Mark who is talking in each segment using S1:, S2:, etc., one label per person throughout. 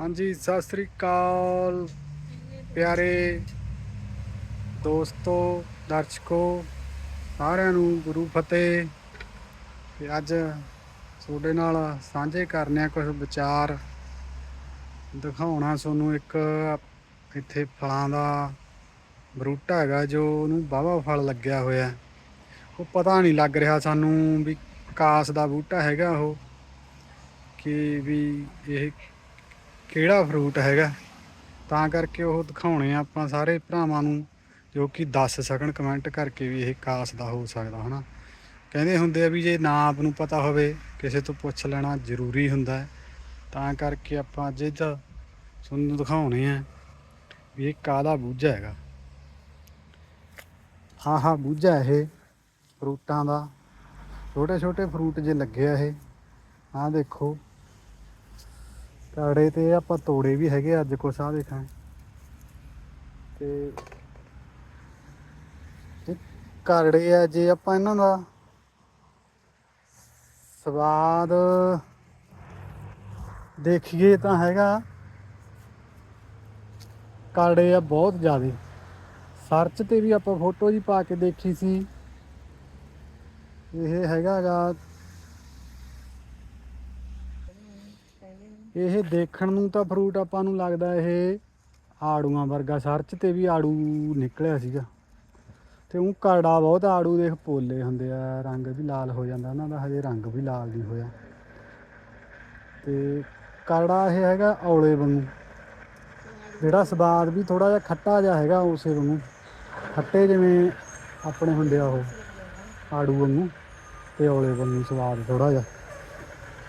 S1: ਹਾਂਜੀ, ਸਤਿ ਸ੍ਰੀ ਅਕਾਲ। ਪਿਆਰੇ ਦੋਸਤੋ, ਦਰਸ਼ਕੋ, ਸਾਰਿਆਂ ਨੂੰ ਗੁਰੂ ਫਤਿਹ। ਤੇ ਅੱਜ ਤੁਹਾਡੇ ਨਾਲ ਸਾਂਝੇ ਕਰਨੇ ਆ ਕੁਝ ਵਿਚਾਰ। ਦਿਖਾਉਣਾ ਤੁਹਾਨੂੰ ਇੱਕ, ਇੱਥੇ ਫਲਾਂ ਦਾ ਬਰੂਟਾ ਹੈਗਾ ਜੋ ਉਹਨੂੰ ਵਾਹਵਾ ਫਲ ਲੱਗਿਆ ਹੋਇਆ। ਉਹ ਪਤਾ ਨਹੀਂ ਲੱਗ ਰਿਹਾ ਸਾਨੂੰ ਵੀ ਕਾਸ ਦਾ ਬੂਟਾ ਹੈਗਾ ਉਹ, ਕਿ ਵੀ ਇਹ ਕਿਹੜਾ ਫਰੂਟ ਹੈਗਾ, ਤਾਂ ਕਰਕੇ ਉਹ ਦਿਖਾਉਣੇ ਆ ਆਪਾਂ ਸਾਰੇ ਭਰਾਵਾਂ ਨੂੰ, ਜੋ ਕਿ ਦੱਸ ਸਕਣ ਕਮੈਂਟ ਕਰਕੇ ਵੀ ਇਹ ਕਾਸ ਦਾ ਹੋ ਸਕਦਾ, ਹਨਾ। ਕਹਿੰਦੇ ਹੁੰਦੇ ਆ ਵੀ ਜੇ ਨਾ ਆਪ ਨੂੰ ਪਤਾ ਹੋਵੇ, ਕਿਸੇ ਤੋਂ ਪੁੱਛ ਲੈਣਾ ਜ਼ਰੂਰੀ ਹੁੰਦਾ ਹੈ। ਤਾਂ ਕਰਕੇ ਆਪਾਂ ਅੱਜ ਇਹ ਤੁਹਾਨੂੰ ਦਿਖਾਉਣੇ ਆ ਵੀ ਇਹ ਕਾਹਦਾ ਬੂਝਾ ਹੈਗਾ। ਹਾਂ ਹਾਂ, ਬੂਝਾ ਇਹ ਫਰੂਟਾਂ ਦਾ। ਛੋਟੇ ਛੋਟੇ ਫਰੂਟ ਜੇ ਲੱਗੇ ਇਹ, ਆਹ ਦੇਖੋ। ਕਾੜੇ ਤੇ ਆਪਾਂ ਤੋੜੇ ਵੀ ਹੈਗੇ ਅੱਜ ਕੁਛ ਆ ਦੇਖਾਂ ਤੇ ਇਹ ਆ ਜੇ ਆਪਾਂ ਇਹਨਾਂ ਦਾ। ਸਵਾਦ ਦੇਖੀਏ ਤਾਂ ਹੈਗਾ। ਕਾੜੇ ਆ ਬਹੁਤ ਜ਼ਿਆਦੇ। ਸਰਚ ਤੇ ਵੀ ਆਪਾਂ ਫੋਟੋ ਜੀ ਪਾ ਕੇ ਦੇਖੀ ਸੀ। ਇਹ ਹੈਗਾਗਾ ਇਹ ਦੇਖਣ ਨੂੰ ਤਾਂ ਫਰੂਟ ਆਪਾਂ ਨੂੰ ਲੱਗਦਾ ਇਹ ਆੜੂਆਂ ਵਰਗਾ, ਸਰਚ ਤੇ ਵੀ ਆੜੂ ਨਿਕਲਿਆ ਸੀਗਾ। ਤੇ ਉਹ ਕਾੜਾ ਬਹੁਤ ਆੜੂ ਦੇਖ, ਪੋਲੇ ਹੁੰਦੇ ਆ, ਰੰਗ ਵੀ ਲਾਲ ਹੋ ਜਾਂਦਾ ਉਹਨਾਂ ਦਾ, ਹਜੇ ਰੰਗ ਵੀ ਲਾਲ ਨਹੀਂ ਹੋਇਆ। ਤੇ ਕਾੜਾ ਇਹ ਹੈਗਾ ਔਲੇ ਵਾਂਗੂ। ਜਿਹੜਾ ਸਵਾਦ ਵੀ ਥੋੜਾ ਜਿਹਾ ਖੱਟਾ ਜਿਹਾ ਹੈਗਾ ਉਸੇ ਵਾਂਗੂ। ਖੱਟੇ ਜਿਵੇਂ ਆਪਣੇ ਹੁੰਦੇ ਆ ਉਹ, ਆੜੂ ਵਾਂਗੂ ਤੇ ਔਲੇ ਵਾਂਗੂ ਸਵਾਦ ਥੋੜਾ ਜਿਹਾ।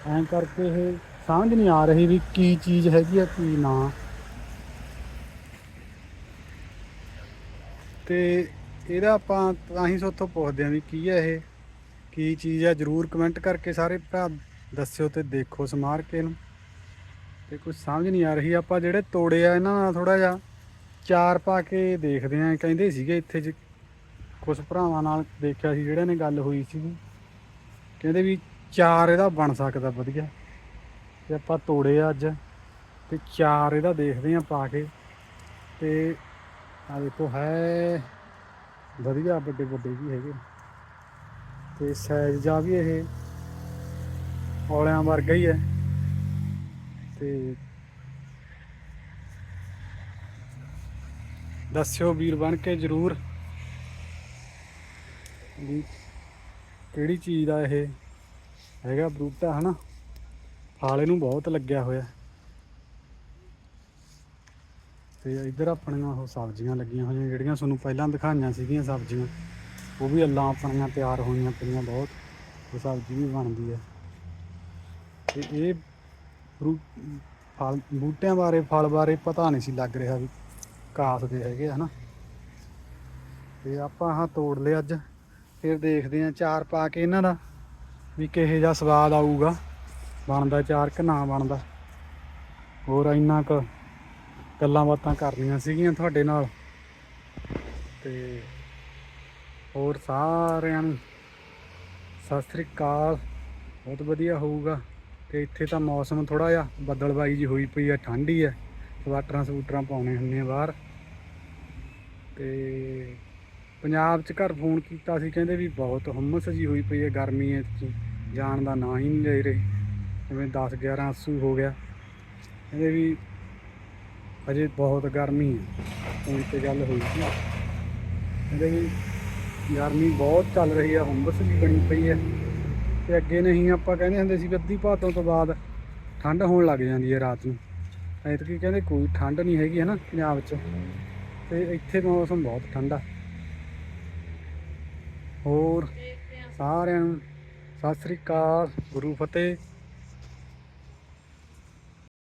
S1: ਐਂ ਕਰਕੇ ਇਹ ਸਮਝ ਨਹੀਂ ਆ ਰਹੀ ਵੀ ਕੀ ਚੀਜ਼ ਹੈਗੀ ਆ, ਕੀ ਨਾ। ਤੇ ਇਹਦਾ ਆਪਾਂ ਤਾਂ ਹੀ ਸੋਥੋਂ ਪੁੱਛਦੇ ਆਂ ਵੀ ਕੀ ਹੈ ਇਹ, ਕੀ ਚੀਜ਼ ਆ, ਜਰੂਰ ਕਮੈਂਟ ਕਰਕੇ ਸਾਰੇ ਭਰਾ ਦੱਸਿਓ ਤੇ ਦੇਖੋ ਸਮਾਰ ਕੇ ਇਹਨੂੰ। ਤੇ ਕੁਝ ਸਮਝ ਨਹੀਂ ਆ ਰਹੀ, ਆਪਾਂ ਜਿਹੜੇ ਤੋੜੇ ਆ, ਇਹਨਾਂ ਨਾਲ ਥੋੜਾ ਜਿਹਾ ਚਾਰ ਪਾ ਕੇ ਦੇਖਦੇ ਆਂ ਕਹਿੰਦੇ ਸੀਗੇ ਇੱਥੇ ਜ ਕੁਝ ਭਰਾਵਾਂ ਨਾਲ ਦੇਖਿਆ ਸੀ ਜਿਹੜਿਆਂ ਨੇ ਗੱਲ ਹੋਈ ਸੀ ਕਹਿੰਦੇ ਵੀ ਚਾਰ ਇਹਦਾ ਬਣ ਸਕਦਾ, ਵਧੀਆ। ਤੇ ਆਪਾਂ ਤੋੜੇ ਆ ਅੱਜ ਤੇ ਚਾਰ ਇਹਦਾ ਦੇਖਦੇ ਆਂ ਪਾ ਕੇ ਤੇ ਆ ਦੇਖੋ ਹੈ ਵਧੀਆ ਵੱਡੇ ਵੱਡੇ ਵੀ ਹੈਗੇ। ਤੇ ਸਾਈਜ਼ ਜਾ ਵੀ ਇਹ ਔਲਿਆਂ ਵਰਗਾ ਹੀ ਹੈ। ਤੇ ਦੱਸਿਓ ਵੀਰ ਬਣ ਕੇ ਜਰੂਰ ਵੀ ਕਿਹੜੀ ਚੀਜ਼ ਦਾ ਇਹ ਹੈਗਾ ਬਰੂਟਾ, ਹਨਾ? ਫਲ ਇਹਨੂੰ ਬਹੁਤ ਲੱਗਿਆ ਹੋਇਆ। ਤੇ ਇੱਧਰ ਆਪਣੀਆਂ ਉਹ ਸਬਜ਼ੀਆਂ ਲੱਗੀਆਂ ਹੋਈਆਂ, ਜਿਹੜੀਆਂ ਤੁਹਾਨੂੰ ਪਹਿਲਾਂ ਦਿਖਾਈਆਂ ਸੀਗੀਆਂ ਸਬਜ਼ੀਆਂ। ਉਹ ਵੀ ਅੱਲਾਂ ਆਪਣੀਆਂ ਤਿਆਰ ਹੋਈਆਂ ਪਈਆਂ ਬਹੁਤ। ਉਹ ਸਬਜ਼ੀ ਵੀ ਬਣਦੀ ਹੈ। ਤੇ ਇਹ ਫਲ, ਬੂਟਿਆਂ ਬਾਰੇ, ਫਲ ਬਾਰੇ ਪਤਾ ਨਹੀਂ ਸੀ ਲੱਗ ਰਿਹਾ ਵੀ ਕਾਸ ਦੇ ਹੈਗੇ ਆ, ਹਨਾ। ਤੇ ਆਪਾਂ ਆਹ ਤੋੜ ਲਿਆ ਅੱਜ। ਫਿਰ ਦੇਖਦੇ ਆਂ ਚਾਰ ਪਾ ਕੇ ਇਹਨਾਂ ਦਾ ਵੀ ਕਿਹੋ ਜਿਹਾ ਸਵਾਦ ਆਊਗਾ। ਬਣਦਾ, ਚਾਰ ਕਿ ਨਾ ਬਣਦਾ। ਹੋਰ ਇੰਨਾ ਕੁ ਗੱਲਾਂ ਬਾਤਾਂ ਕਰਨੀਆਂ ਸੀਗੀਆਂ ਤੁਹਾਡੇ ਨਾਲ। ਤੇ ਹੋਰ ਸਾਰਿਆਂ ਨੂੰ ਸਤਿ ਸ੍ਰੀ ਅਕਾਲ। ਬਹੁਤ ਵਧੀਆ ਹੋਊਗਾ। ਤੇ ਇੱਥੇ ਤਾਂ ਮੌਸਮ ਥੋੜਾ ਜਿਹਾ ਬੱਦਲਬਾਈ ਜੀ ਹੋਈ ਪਈ ਆ ਠੰਡੀ ਆ ਸਵਾਟਰਾਂ ਸਵੂਟਰਾਂ ਪਾਉਣੇ ਹੁੰਦੇ ਆ ਬਾਹਰ। ਤੇ ਪੰਜਾਬ 'ਚ ਘਰ ਫੋਨ ਕੀਤਾ ਸੀ, ਕਹਿੰਦੇ ਵੀ ਬਹੁਤ ਹੁਮਸ ਜੀ ਹੋਈ ਪਈ ਹੈ ਗਰਮੀ ਹੈ ਜਾਣ ਦਾ ਨਾਂ ਹੀ ਨਹੀਂ ਲੈ ਰਹੇ। ਜਿਵੇਂ 10 11 ਅੱਸੂ ਹੋ ਗਿਆ, ਇਹਦੇ ਵੀ ਅਜੇ ਬਹੁਤ ਗਰਮੀ ਹੈ ਫੋਨ ਤੇ ਗੱਲ ਹੋਈ ਸੀ ਇਹਦੇ ਵੀ ਗਰਮੀ ਬਹੁਤ ਚੱਲ ਰਹੀ ਹੈ ਹੁੰਬਸ ਵੀ ਬਣੀ ਪਈ ਹੈ। ਤੇ ਅੱਗੇ ਨਹੀਂ ਆਪਾਂ ਕਹਿੰਦੇ ਹੁੰਦੇ ਸੀ ਅੱਧੀ ਭਾਦੋਂ ਤੋਂ ਬਾਅਦ ਠੰਡ ਹੋਣ ਲੱਗ ਜਾਂਦੀ ਹੈ ਰਾਤ ਨੂੰ। ਐਤਕੀ ਕਹਿੰਦੇ ਕੋਈ ਠੰਡ ਨਹੀਂ ਹੈਗੀ ਹੈ ਨਾ ਪੰਜਾਬ 'ਚ। ਤੇ ਇੱਥੇ ਮੌਸਮ ਬਹੁਤ ਠੰਡਾ। ਹੋਰ ਸਾਰਿਆਂ ਨੂੰ ਸਤਿ ਸ੍ਰੀ ਅਕਾਲ, ਗੁਰੂ ਫਤਿਹ।